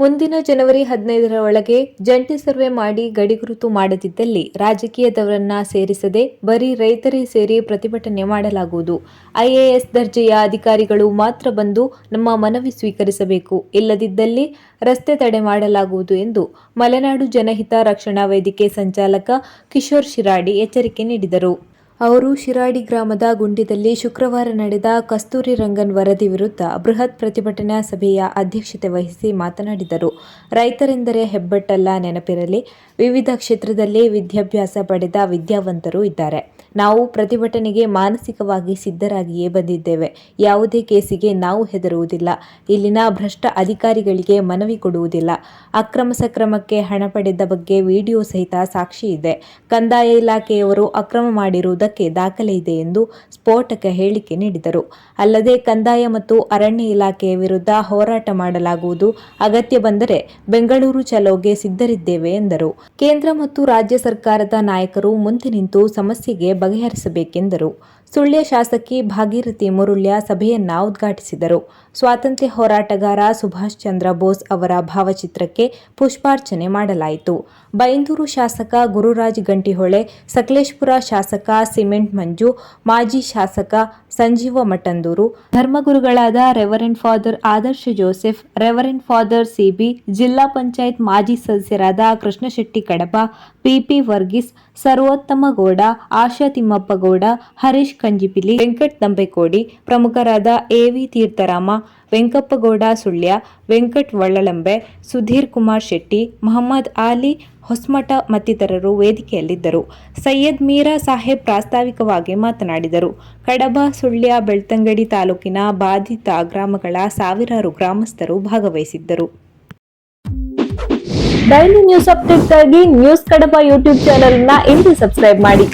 ಮುಂದಿನ ಜನವರಿ ಹದಿನೈದರ ಒಳಗೆ ಜಂಟಿ ಸರ್ವೆ ಮಾಡಿ ಗಡಿಗುರುತು ಮಾಡದಿದ್ದಲ್ಲಿ ರಾಜಕೀಯದವರನ್ನ ಸೇರಿಸದೆ ಬರೀ ರೈತರೇ ಸೇರಿ ಪ್ರತಿಭಟನೆ ಮಾಡಲಾಗುವುದು. ಐಎಎಸ್ ದರ್ಜೆಯ ಅಧಿಕಾರಿಗಳು ಮಾತ್ರ ಬಂದು ನಮ್ಮ ಮನವಿ ಸ್ವೀಕರಿಸಬೇಕು. ಇಲ್ಲದಿದ್ದಲ್ಲಿ ರಸ್ತೆ ತಡೆ ಮಾಡಲಾಗುವುದು ಎಂದು ಮಲೆನಾಡು ಜನಹಿತ ರಕ್ಷಣಾ ವೇದಿಕೆ ಸಂಚಾಲಕ ಕಿಶೋರ್ ಶಿರಾಡಿ ಎಚ್ಚರಿಕೆ ನೀಡಿದರು. ಅವರು ಶಿರಾಡಿ ಗ್ರಾಮದ ಗುಂಡಿದಲ್ಲಿ ಶುಕ್ರವಾರ ನಡೆದ ಕಸ್ತೂರಿ ರಂಗನ್ ವರದಿ ವಿರುದ್ಧ ಬೃಹತ್ ಪ್ರತಿಭಟನಾ ಸಭೆಯ ಅಧ್ಯಕ್ಷತೆ ವಹಿಸಿ ಮಾತನಾಡಿದರು. ರೈತರೆಂದರೆ ಹೆಬ್ಬೆಟ್ಟಲ್ಲ ನೆನಪಿರಲಿ. ವಿವಿಧ ಕ್ಷೇತ್ರದಲ್ಲಿ ವಿದ್ಯಾಭ್ಯಾಸ ಪಡೆದ ವಿದ್ಯಾವಂತರು ಇದ್ದಾರೆ. ನಾವು ಪ್ರತಿಭಟನೆಗೆ ಮಾನಸಿಕವಾಗಿ ಸಿದ್ಧರಾಗಿಯೇ ಬಂದಿದ್ದೇವೆ. ಯಾವುದೇ ಕೇಸಿಗೆ ನಾವು ಹೆದರುವುದಿಲ್ಲ. ಇಲ್ಲಿನ ಭ್ರಷ್ಟ ಅಧಿಕಾರಿಗಳಿಗೆ ಮನವಿ ಕೊಡುವುದಿಲ್ಲ. ಅಕ್ರಮ ಸಕ್ರಮಕ್ಕೆ ಹಣ ಪಡೆದ ಬಗ್ಗೆ ವಿಡಿಯೋ ಸಹಿತ ಸಾಕ್ಷಿ ಇದೆ. ಕಂದಾಯ ಇಲಾಖೆಯವರು ಅಕ್ರಮ ಮಾಡಿರುವುದಕ್ಕೆ ದಾಖಲೆ ಇದೆ ಎಂದು ಸ್ಫೋಟಕ ಹೇಳಿಕೆ ನೀಡಿದರು. ಅಲ್ಲದೆ ಕಂದಾಯ ಮತ್ತು ಅರಣ್ಯ ಇಲಾಖೆಯ ವಿರುದ್ಧ ಹೋರಾಟ ಮಾಡಲಾಗುವುದು. ಅಗತ್ಯ ಬಂದರೆ ಬೆಂಗಳೂರು ಚಲೋಗೆ ಸಿದ್ಧರಿದ್ದೇವೆ ಎಂದರು. ಕೇಂದ್ರ ಮತ್ತು ರಾಜ್ಯ ಸರ್ಕಾರದ ನಾಯಕರು ಮುಂದೆ ನಿಂತು ಸಮಸ್ಯೆಗೆ ಬಗೆಹರಿಸಬೇಕೆಂದರು. ಸುಳ್ಯ ಶಾಸಕಿ ಭಾಗೀರಥಿ ಮುರುಳ್ಯ ಸಭೆಯನ್ನ ಉದ್ಘಾಟಿಸಿದರು. ಸ್ವಾತಂತ್ರ್ಯ ಹೋರಾಟಗಾರ ಸುಭಾಷ್ ಚಂದ್ರ ಬೋಸ್ ಅವರ ಭಾವಚಿತ್ರಕ್ಕೆ ಪುಷ್ಪಾರ್ಚನೆ ಮಾಡಲಾಯಿತು. ಬೈಂದೂರು ಶಾಸಕ ಗುರುರಾಜ್ ಗಂಟಿಹೊಳೆ, ಸಕಲೇಶ್ಪುರ ಶಾಸಕ ಸಿಮೆಂಟ್ ಮಂಜು, ಮಾಜಿ ಶಾಸಕ Sanjeeva Mathandur, ಧರ್ಮಗುರುಗಳಾದ reverend father Adarsh Joseph, reverend father Siby, ಜಿಲ್ಲಾ ಪಂಚಾಯತ್ ಮಾಜಿ ಸದಸ್ಯರಾದ ಕೃಷ್ಣಶೆಟ್ಟಿ ಕಡಪ ಪಿಪಿ ವರ್ಗೀಸ್, ಸರ್ವೋತ್ತಮ ಗೌಡ, ಆಶಾ ತಿಮ್ಮಪ್ಪ ಗೌಡ, ಹರೀಶ್ ಕಂಜಿಪಿಲಿ ವೆಂಕಟ್ ದಂಬೆಕೋಡಿ, ಪ್ರಮುಖರಾದ ಎವಿ ತೀರ್ಥರಾಮ, ವೆಂಕಪ್ಪಗೌಡ ಸುಳ್ಯ, ವೆಂಕಟ್ ವಳ್ಳಲಂಬೆ, ಸುಧೀರ್ ಕುಮಾರ್ ಶೆಟ್ಟಿ, ಮೊಹಮ್ಮದ್ ಆಲಿ ಹೊಸ್ಮಠ ಮತ್ತಿತರರು ವೇದಿಕೆಯಲ್ಲಿದ್ದರು. ಸೈಯದ್ ಮೀರಾ ಸಾಹೇಬ್ ಪ್ರಾಸ್ತಾವಿಕವಾಗಿ ಮಾತನಾಡಿದರು. ಕಡಬ, ಸುಳ್ಯ, ಬೆಳ್ತಂಗಡಿ ತಾಲೂಕಿನ ಬಾಧಿತ ಗ್ರಾಮಗಳ ಸಾವಿರಾರು ಗ್ರಾಮಸ್ಥರು ಭಾಗವಹಿಸಿದ್ದರು. ಡೈಲಿ ನ್ಯೂಸ್ ಅಪ್ಡೇಟ್ಗಾಗಿ ನ್ಯೂಸ್ ಕಡಬ ಯೂಟ್ಯೂಬ್ ಚಾನೆಲ್ನ ಇಂದು ಸಬ್ಸ್ಕ್ರೈಬ್ ಮಾಡಿ.